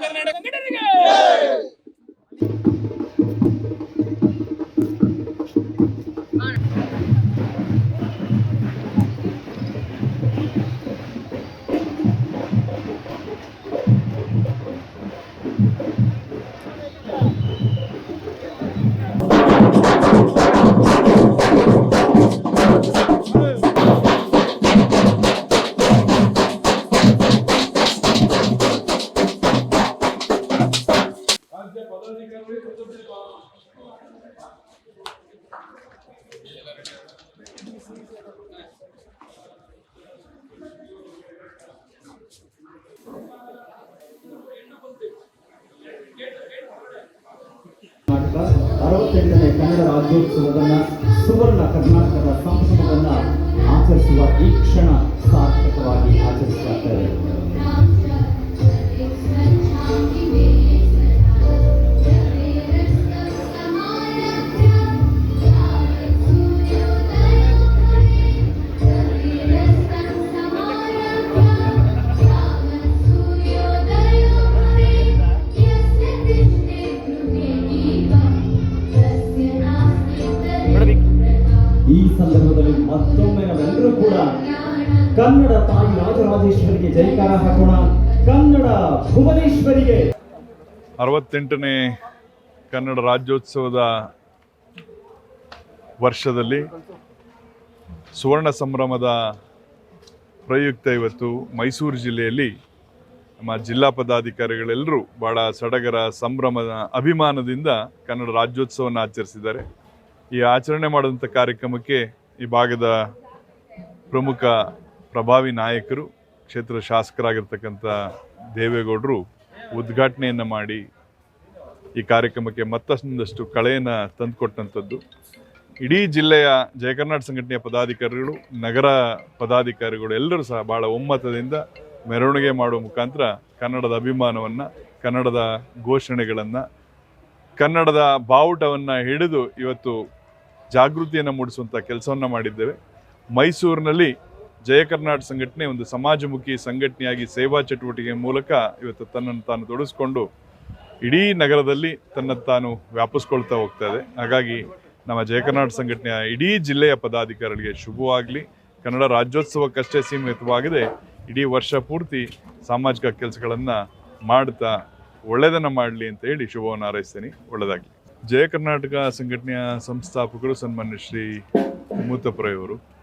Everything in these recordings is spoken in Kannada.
ಕರ್ನಾಟಕ. ಅರವತ್ತೆಂಟನೇ ಕನ್ನಡ ರಾಜ್ಯೋತ್ಸವವನ್ನ ಸುವರ್ಣ ಕರ್ನಾಟಕದ ಸಂಭ್ರಮವನ್ನ ಕನ್ನಡ ತಾಯಿ ರಾಜರಾಜೇಶ್ವರಿಗೆ ಜೈಕಾರ ಹಾಕೋಣ ಕನ್ನಡ ಭುವನೇಶ್ವರಿಗೆ. ಅರವತ್ತೆಂಟನೇ ಕನ್ನಡ ರಾಜ್ಯೋತ್ಸವದ ವರ್ಷದಲ್ಲಿ ಸುವರ್ಣ ಸಂಭ್ರಮದ ಪ್ರಯುಕ್ತ ಇವತ್ತು ಮೈಸೂರು ಜಿಲ್ಲೆಯಲ್ಲಿ ನಮ್ಮ ಜಿಲ್ಲಾ ಪದಾಧಿಕಾರಿಗಳೆಲ್ಲರೂ ಭಾಳ ಸಡಗರ ಸಂಭ್ರಮದ ಅಭಿಮಾನದಿಂದ ಕನ್ನಡ ರಾಜ್ಯೋತ್ಸವವನ್ನು ಆಚರಿಸಿದ್ದಾರೆ. ಈ ಆಚರಣೆ ಮಾಡಿದಂಥ ಕಾರ್ಯಕ್ರಮಕ್ಕೆ ಈ ಭಾಗದ ಪ್ರಮುಖ ಪ್ರಭಾವಿ ನಾಯಕರು, ಕ್ಷೇತ್ರ ಶಾಸಕರಾಗಿರ್ತಕ್ಕಂಥ ದೇವೇಗೌಡರು ಉದ್ಘಾಟನೆಯನ್ನು ಮಾಡಿ ಈ ಕಾರ್ಯಕ್ರಮಕ್ಕೆ ಮತ್ತೊಂದಷ್ಟು ಕಳೆಯನ್ನು ತಂದುಕೊಟ್ಟಂಥದ್ದು. ಇಡೀ ಜಿಲ್ಲೆಯ ಜಯಕರ್ನಾಟ ಸಂಘಟನೆಯ ಪದಾಧಿಕಾರಿಗಳು, ನಗರ ಪದಾಧಿಕಾರಿಗಳು ಎಲ್ಲರೂ ಸಹ ಭಾಳ ಒಮ್ಮತದಿಂದ ಮೆರವಣಿಗೆ ಮಾಡುವ ಮುಖಾಂತರ ಕನ್ನಡದ ಅಭಿಮಾನವನ್ನು, ಕನ್ನಡದ ಘೋಷಣೆಗಳನ್ನು, ಕನ್ನಡದ ಬಾವುಟವನ್ನು ಹಿಡಿದು ಇವತ್ತು ಜಾಗೃತಿಯನ್ನು ಮೂಡಿಸುವಂಥ ಕೆಲಸವನ್ನು ಮಾಡಿದ್ದೇವೆ. ಮೈಸೂರಿನಲ್ಲಿ ಜಯ ಕರ್ನಾಟಕ ಸಂಘಟನೆ ಒಂದು ಸಮಾಜಮುಖಿ ಸಂಘಟನೆಯಾಗಿ ಸೇವಾ ಚಟುವಟಿಕೆ ಮೂಲಕ ಇವತ್ತು ತನ್ನನ್ನು ತಾನು ತೊಡಗಿಸ್ಕೊಂಡು ಇಡೀ ನಗರದಲ್ಲಿ ತನ್ನ ತಾನು ವ್ಯಾಪಿಸ್ಕೊಳ್ತಾ ಹೋಗ್ತಾ ಇದೆ. ಹಾಗಾಗಿ ನಮ್ಮ ಜಯ ಕರ್ನಾಟಕ ಸಂಘಟನೆಯ ಇಡೀ ಜಿಲ್ಲೆಯ ಪದಾಧಿಕಾರಿಗಳಿಗೆ ಶುಭವಾಗಲಿ. ಕನ್ನಡ ರಾಜ್ಯೋತ್ಸವಕ್ಕಷ್ಟೇ ಸೀಮಿತವಾಗದೆ. ಇಡೀ ವರ್ಷ ಪೂರ್ತಿ ಸಾಮಾಜಿಕ ಕೆಲಸಗಳನ್ನು ಮಾಡ್ತಾ ಒಳ್ಳೆಯದನ್ನು ಮಾಡಲಿ ಅಂತ ಹೇಳಿ ಶುಭವನ್ನು ಹಾರೈಸ್ತೇನೆ. ಒಳ್ಳೆಯದಾಗಲಿ ಜಯ ಕರ್ನಾಟಕ ಸಂಘಟನೆಯ ಸಂಸ್ಥಾಪಕರು ಸನ್ಮಾನ್ಯ ಶ್ರೀ ಮೂತಪ್ರಯವರು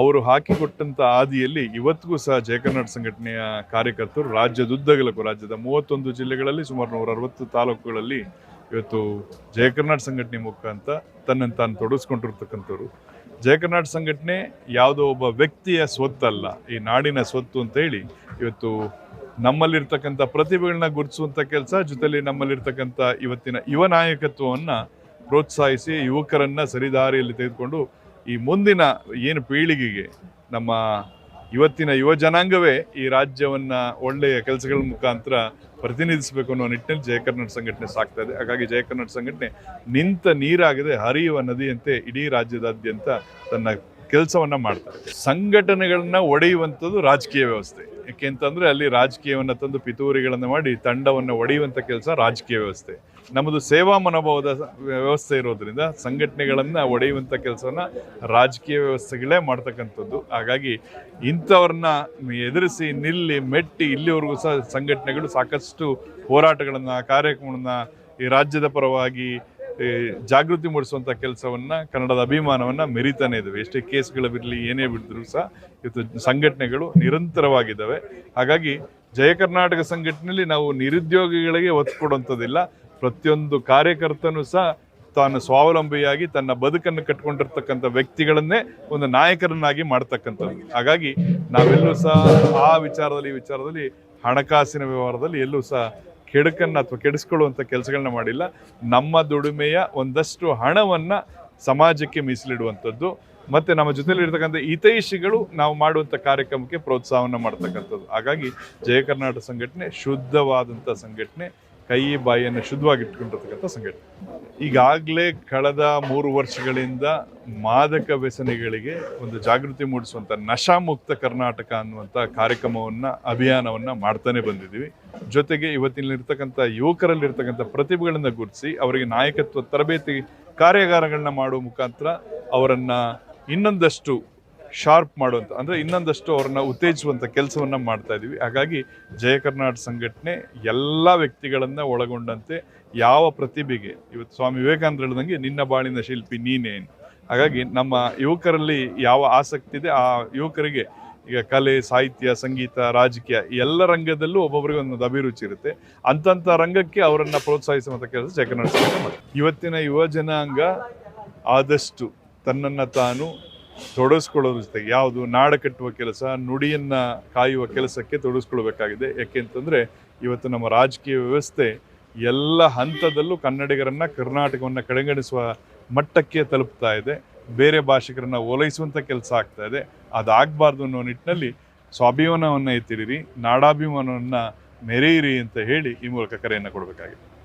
ಅವರು ಹಾಕಿಕೊಟ್ಟಂಥ ಹಾದಿಯಲ್ಲಿ ಇವತ್ತಿಗೂ ಸಹ ಜಯ ಕರ್ನಾಟಕ ಸಂಘಟನೆಯ ಕಾರ್ಯಕರ್ತರು ರಾಜ್ಯದುದ್ದಗಲಕ್ಕೂ ರಾಜ್ಯದ ಮೂವತ್ತೊಂದು ಜಿಲ್ಲೆಗಳಲ್ಲಿ ಸುಮಾರು ನೂರ ಅರವತ್ತು ತಾಲೂಕುಗಳಲ್ಲಿ ಇವತ್ತು ಜಯ ಕರ್ನಾಟಕ ಸಂಘಟನೆ ಮುಖಾಂತರ ತನ್ನನ್ನು ತಾನು ತೊಡಗಿಸ್ಕೊಂಡಿರ್ತಕ್ಕಂಥವ್ರು. ಜಯ ಕರ್ನಾಟಕ ಸಂಘಟನೆ ಯಾವುದೋ ಒಬ್ಬ ವ್ಯಕ್ತಿಯ ಸ್ವತ್ತಲ್ಲ, ಈ ನಾಡಿನ ಸ್ವತ್ತು ಅಂತ ಹೇಳಿ ಇವತ್ತು ನಮ್ಮಲ್ಲಿರ್ತಕ್ಕಂಥ ಪ್ರತಿಭೆಗಳನ್ನ ಗುರುತಿಸುವಂಥ ಕೆಲಸ, ಜೊತೆಲಿ ನಮ್ಮಲ್ಲಿರ್ತಕ್ಕಂಥ ಇವತ್ತಿನ ಯುವ ನಾಯಕತ್ವವನ್ನು ಪ್ರೋತ್ಸಾಹಿಸಿ ಯುವಕರನ್ನು ಸರಿದಾರಿಯಲ್ಲಿ ತೆಗೆದುಕೊಂಡು ಈ ಮುಂದಿನ ಏನು ಪೀಳಿಗೆಗೆ ನಮ್ಮ ಇವತ್ತಿನ ಯುವ ಜನಾಂಗವೇ ಈ ರಾಜ್ಯವನ್ನ ಒಳ್ಳೆಯ ಕೆಲಸಗಳ ಮುಖಾಂತರ ಪ್ರತಿನಿಧಿಸಬೇಕು ಅನ್ನೋ ನಿಟ್ಟಿನಲ್ಲಿ ಜಯ ಕರ್ನಾಟಕ ಸಂಘಟನೆ ಸಾಕ್ತಾ ಇದೆ. ಹಾಗಾಗಿ ಜಯ ಕರ್ನಾಟಕ ಸಂಘಟನೆ ನಿಂತ ನೀರಾಗದೆ ಹರಿಯುವ ನದಿಯಂತೆ ಇಡೀ ರಾಜ್ಯದಾದ್ಯಂತ ತನ್ನ ಕೆಲಸವನ್ನ ಮಾಡ್ತಾರೆ. ಸಂಘಟನೆಗಳನ್ನ ಒಡೆಯುವಂಥದ್ದು ರಾಜಕೀಯ ವ್ಯವಸ್ಥೆ. ಯಾಕೆ ಅಂತಂದ್ರೆ ಅಲ್ಲಿ ರಾಜಕೀಯವನ್ನ ತಂದು ಪಿತೂರಿಗಳನ್ನು ಮಾಡಿ ತಂಡವನ್ನ ಒಡೆಯುವಂಥ ಕೆಲಸ ರಾಜಕೀಯ ವ್ಯವಸ್ಥೆ. ನಮ್ಮದು ಸೇವಾ ಮನೋಭಾವದ ವ್ಯವಸ್ಥೆ ಇರೋದ್ರಿಂದ ಸಂಘಟನೆಗಳನ್ನ ಒಡೆಯುವಂಥ ಕೆಲಸವನ್ನ ರಾಜಕೀಯ ವ್ಯವಸ್ಥೆಗಳೇ ಮಾಡ್ತಕ್ಕಂಥದ್ದು. ಹಾಗಾಗಿ ಇಂಥವ್ರನ್ನ ಎದುರಿಸಿ ನಿಲ್ಲಿ, ಮೆಟ್ಟಿ ಇಲ್ಲಿವರೆಗೂ ಸಹ ಸಂಘಟನೆಗಳು ಸಾಕಷ್ಟು ಹೋರಾಟಗಳನ್ನು, ಕಾರ್ಯಕ್ರಮಗಳನ್ನ ಈ ರಾಜ್ಯದ ಪರವಾಗಿ ಜಾಗೃತಿ ಮೂಡಿಸುವಂಥ ಕೆಲಸವನ್ನ ಕನ್ನಡದ ಅಭಿಮಾನವನ್ನ ಮೆರಿತಾನೆ ಇದ್ದಾವೆ ಎಷ್ಟೇ ಕೇಸ್ಗಳು ಬಿರಲಿ ಏನೇ ಬಿಡಿದ್ರು ಸಹ ಇವತ್ತು ಸಂಘಟನೆಗಳು ನಿರಂತರವಾಗಿದ್ದಾವೆ ಹಾಗಾಗಿ ಜಯ ಕರ್ನಾಟಕ ಸಂಘಟನೆಯಲ್ಲಿ ನಾವು ನಿರುದ್ಯೋಗಿಗಳಿಗೆ ಒತ್ತು ಕೊಡುವಂಥದ್ದಿಲ್ಲ. ಪ್ರತಿಯೊಂದು ಕಾರ್ಯಕರ್ತನೂ ಸಹ ತಾನು ಸ್ವಾವಲಂಬಿಯಾಗಿ ತನ್ನ ಬದುಕನ್ನು ಕಟ್ಕೊಂಡಿರ್ತಕ್ಕಂಥ ವ್ಯಕ್ತಿಗಳನ್ನೇ ಒಂದು ನಾಯಕರನ್ನಾಗಿ ಮಾಡ್ತಕ್ಕಂಥದ್ದು ಹಾಗಾಗಿ ನಾವೆಲ್ಲೂ ಸಹ ಆ ವಿಚಾರದಲ್ಲಿ, ಈ ವಿಚಾರದಲ್ಲಿ ಹಣಕಾಸಿನ ವ್ಯವಹಾರದಲ್ಲಿ ಎಲ್ಲೂ ಸಹ ಕೆಡುಕನ್ನು ಅಥವಾ ಕೆಡಿಸ್ಕೊಳ್ಳುವಂಥ ಕೆಲಸಗಳನ್ನ ಮಾಡಿಲ್ಲ. ನಮ್ಮ ದುಡಿಮೆಯ ಒಂದಷ್ಟು ಹಣವನ್ನು ಸಮಾಜಕ್ಕೆ ಮೀಸಲಿಡುವಂಥದ್ದು. ಮತ್ತೆ ನಮ್ಮ ಜೊತೆಯಲ್ಲಿರ್ತಕ್ಕಂಥ ಹಿತೈಷಿಗಳು ನಾವು ಮಾಡುವಂಥ ಕಾರ್ಯಕ್ರಮಕ್ಕೆ ಪ್ರೋತ್ಸಾಹವನ್ನು ಮಾಡ್ತಕ್ಕಂಥದ್ದು. ಹಾಗಾಗಿ ಜಯ ಕರ್ನಾಟಕ ಸಂಘಟನೆ ಶುದ್ಧವಾದಂಥ ಸಂಘಟನೆ. ಕೈ ಬಾಯಿಯನ್ನು ಶುದ್ಧವಾಗಿಟ್ಕೊಂಡಿರ್ತಕ್ಕಂಥ ಸಂಘಟನೆ ಈಗಾಗಲೇ ಕಳೆದ ಮೂರು ವರ್ಷಗಳಿಂದ ಮಾದಕ ವ್ಯಸನಿಗಳಿಗೆ ಒಂದು ಜಾಗೃತಿ ಮೂಡಿಸುವಂಥ ನಶಾಮುಕ್ತ ಕರ್ನಾಟಕ ಅನ್ನುವಂಥ ಕಾರ್ಯಕ್ರಮವನ್ನು, ಅಭಿಯಾನವನ್ನು ಮಾಡ್ತಾನೆ ಬಂದಿದ್ದೀವಿ. ಜೊತೆಗೆ ಇವತ್ತಿನಲ್ಲಿರ್ತಕ್ಕಂಥ ಯುವಕರಲ್ಲಿರ್ತಕ್ಕಂಥ ಪ್ರತಿಭೆಗಳನ್ನು ಗುರುತಿಸಿ, ಅವರಿಗೆ ನಾಯಕತ್ವ ತರಬೇತಿ ಕಾರ್ಯಾಗಾರಗಳನ್ನ ಮಾಡುವ ಮುಖಾಂತರ ಅವರನ್ನು ಇನ್ನೊಂದಷ್ಟು ಶಾರ್ಪ್ ಮಾಡುವಂಥ ಅಂದರೆ ಇನ್ನೊಂದಷ್ಟು ಅವ್ರನ್ನ ಉತ್ತೇಜಿಸುವಂಥ ಕೆಲಸವನ್ನು ಮಾಡ್ತಾ ಇದ್ದೀವಿ ಹಾಗಾಗಿ ಜಯ ಕರ್ನಾಟಕ ಸಂಘಟನೆ ಎಲ್ಲ ವ್ಯಕ್ತಿಗಳನ್ನು ಒಳಗೊಂಡಂತೆ ಯಾವ ಪ್ರತಿಭೆಗೆ, ಇವತ್ತು ಸ್ವಾಮಿ ವಿವೇಕಾನಂದ ಹೇಳ್ದಂಗೆ, ನಿನ್ನ ಬಾಳಿನ ಶಿಲ್ಪಿ ನೀನೇನು ಹಾಗಾಗಿ ನಮ್ಮ ಯುವಕರಲ್ಲಿ ಯಾವ ಆಸಕ್ತಿ ಇದೆ, ಆ ಯುವಕರಿಗೆ ಈಗ ಕಲೆ, ಸಾಹಿತ್ಯ, ಸಂಗೀತ, ರಾಜಕೀಯ ಎಲ್ಲ ರಂಗದಲ್ಲೂ ಒಬ್ಬೊಬ್ಬರಿಗೆ ಒಂದೊಂದು ಅಭಿರುಚಿ ಇರುತ್ತೆ. ಅಂತಂಥ ರಂಗಕ್ಕೆ ಅವರನ್ನು ಪ್ರೋತ್ಸಾಹಿಸುವಂಥ ಕೆಲಸ ಜಯ ಕರ್ನಾಟಕ ಇವತ್ತಿನ ಯುವ ಜನಾಂಗ ಆದಷ್ಟು ತನ್ನನ್ನು ತಾನು ತೊಡಗಿಸ್ಕೊಳ್ಳೋದ್ರ ಜೊತೆಗೆ ಯಾವುದು ನಾಡ ಕಟ್ಟುವ ಕೆಲಸ, ನುಡಿಯನ್ನು ಕಾಯುವ ಕೆಲಸಕ್ಕೆ ತೊಡಗಿಸ್ಕೊಳ್ಬೇಕಾಗಿದೆ ಯಾಕೆಂತಂದರೆ ಇವತ್ತು ನಮ್ಮ ರಾಜಕೀಯ ವ್ಯವಸ್ಥೆ ಎಲ್ಲ ಹಂತದಲ್ಲೂ ಕನ್ನಡಿಗರನ್ನು ಕರ್ನಾಟಕವನ್ನು ಕಡೆಗಣಿಸುವ ಮಟ್ಟಕ್ಕೆ ತಲುಪ್ತಾ ಇದೆ. ಬೇರೆ ಭಾಷಿಕರನ್ನ ಓಲೈಸುವಂಥ ಕೆಲಸ ಆಗ್ತಾ ಇದೆ. ಅದಾಗಬಾರ್ದು ಅನ್ನೋ ನಿಟ್ಟಿನಲ್ಲಿ ಸ್ವಾಭಿಮಾನವನ್ನು ಎತ್ತಿರಿ ನಾಡಾಭಿಮಾನವನ್ನು ಮೆರೆಯಿರಿ ಅಂತ ಹೇಳಿ ಈ ಮೂಲಕ ಕರೆಯನ್ನು ಕೊಡಬೇಕಾಗಿದೆ.